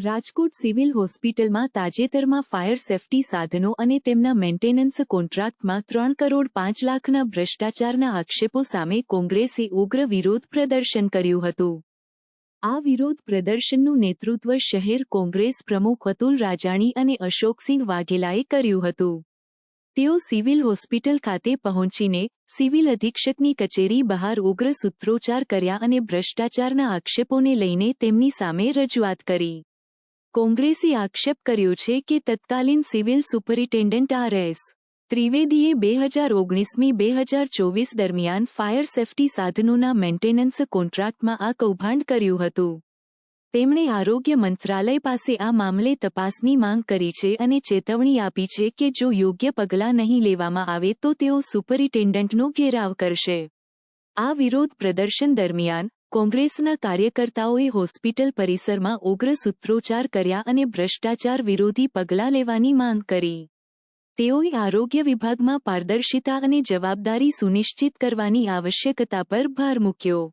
Rajkot civil હોસ્પિટલમાં તાજેતરમાં fire safety સાધનો અને તેમના મેન્ટેનન્સ કોન્ટ્રાક્ટમાં ત્રણ કરોડ પાંચ લાખના ભ્રષ્ટાચારના આક્ષેપો સામે કોંગ્રેસે ઉગ્ર વિરોધ પ્રદર્શન કર્યું હતું. આ વિરોધ પ્રદર્શનનું નેતૃત્વ શહેર કોંગ્રેસ પ્રમુખ અતુલ રાજાણી અને અશોકસિંહ વાઘેલાએ કર્યું હતું. તેઓ સિવિલ હોસ્પિટલ ખાતે પહોંચીને સિવિલ અધિક્ષકની કચેરી બહાર ઉગ્ર સૂત્રોચ્ચાર કર્યા અને ભ્રષ્ટાચારના આક્ષેપોને લઈને તેમની સામે રજૂઆત કરી. કોંગ્રેસે આક્ષેપ કર્યો છે કે તત્કાલીન સિવિલ સુપરિન્ટેન્ડન્ટ આર એસ ત્રિવેદીએ બે હજાર ઓગણીસમી બે હજાર ચોવીસ દરમિયાન ફાયર સેફટી સાધનોના મેન્ટેનન્સ કોન્ટ્રાક્ટમાં આ કૌભાંડ કર્યું હતું. તેમણે આરોગ્ય મંત્રાલય પાસે આ મામલે તપાસની માંગ કરી છે અને ચેતવણી આપી છે કે જો યોગ્ય પગલાં નહીં લેવામાં આવે તો તેઓ સુપરિન્ટેન્ડન્ટનો ઘેરાવ કરશે. આ વિરોધ પ્રદર્શન દરમિયાન કોંગ્રેસના કાર્યકર્તાઓએ હોસ્પિટલ પરિસરમાં ઉગ્ર સૂત્રોચ્ચાર કર્યા અને ભ્રષ્ટાચાર વિરોધી પગલાં લેવાની માંગ કરી. તેઓએ આરોગ્ય વિભાગમાં પારદર્શિતા અને જવાબદારી સુનિશ્ચિત કરવાની આવશ્યકતા પર ભાર મૂક્યો.